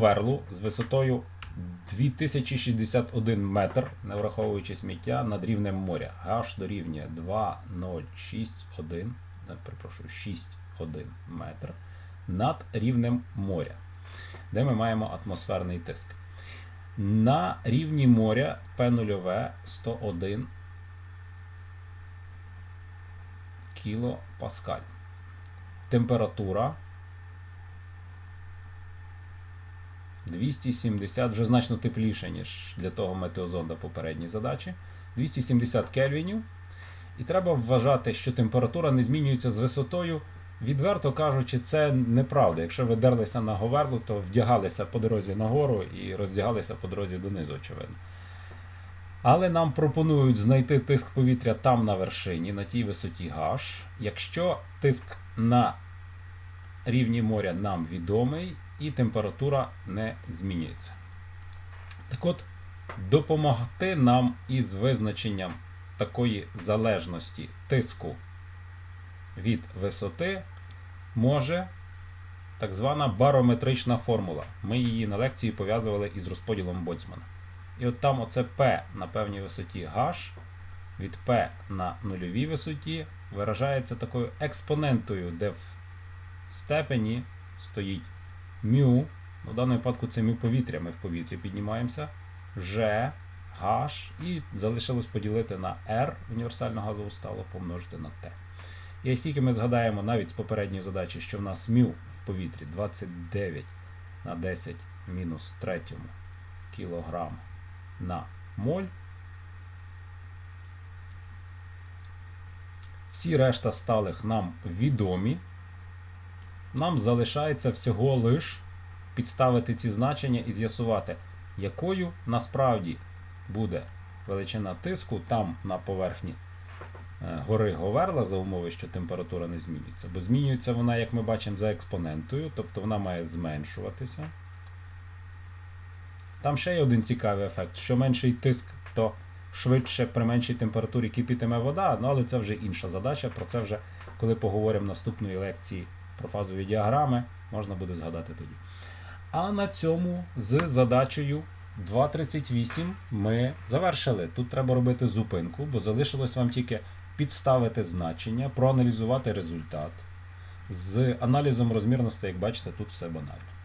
верлу з висотою 2061 метр, не враховуючи сміття над рівнем моря. H дорівнює 2061, не, перепрошую, 6,1 метр над рівнем моря, де ми маємо атмосферний тиск. На рівні моря P0 101 кілопаскаль. Температура 270, вже значно тепліше, ніж для того метеозонда попередній задачі. 270 кельвінів. І треба вважати, що температура не змінюється з висотою. Відверто кажучи, це неправда. Якщо ви дерлися на говерлу, то вдягалися по дорозі нагору і роздягалися по дорозі донизу, очевидно. Але нам пропонують знайти тиск повітря там на вершині, на тій висоті H. Якщо тиск на рівні моря нам відомий і температура не змінюється. Так от, допомогти нам із визначенням такої залежності тиску від висоти може так звана барометрична формула. Ми її на лекції пов'язували із розподілом Больцмана. І от там оце P на певній висоті H від P на нульовій висоті виражається такою експонентою, де в степені стоїть мю. Ну, в даному випадку це мю повітря. Ми в повітрі піднімаємося. Ж, H і залишилось поділити на R універсальну газову стало помножити на Т. І як тільки ми згадаємо навіть з попередньої задачі, що в нас мю в повітрі 29 на 10 мінус третьому кілограм на моль. Всі решта сталих нам відомі. Нам залишається всього лиш підставити ці значення і з'ясувати, якою насправді буде величина тиску там на поверхні е, гори Говерла за умови, що температура не змінюється. Бо змінюється вона, як ми бачимо, за експонентою, тобто вона має зменшуватися. Там ще є один цікавий ефект: що менший тиск, то швидше при меншій температурі кипітиме вода, ну, але це вже інша задача. Про це вже коли поговоримо в наступної лекції про фазові діаграми, можна буде згадати тоді. А на цьому з задачею 2.38 ми завершили. Тут треба робити зупинку, бо залишилось вам тільки підставити значення, проаналізувати результат. З аналізом розмірності, як бачите, тут все банально.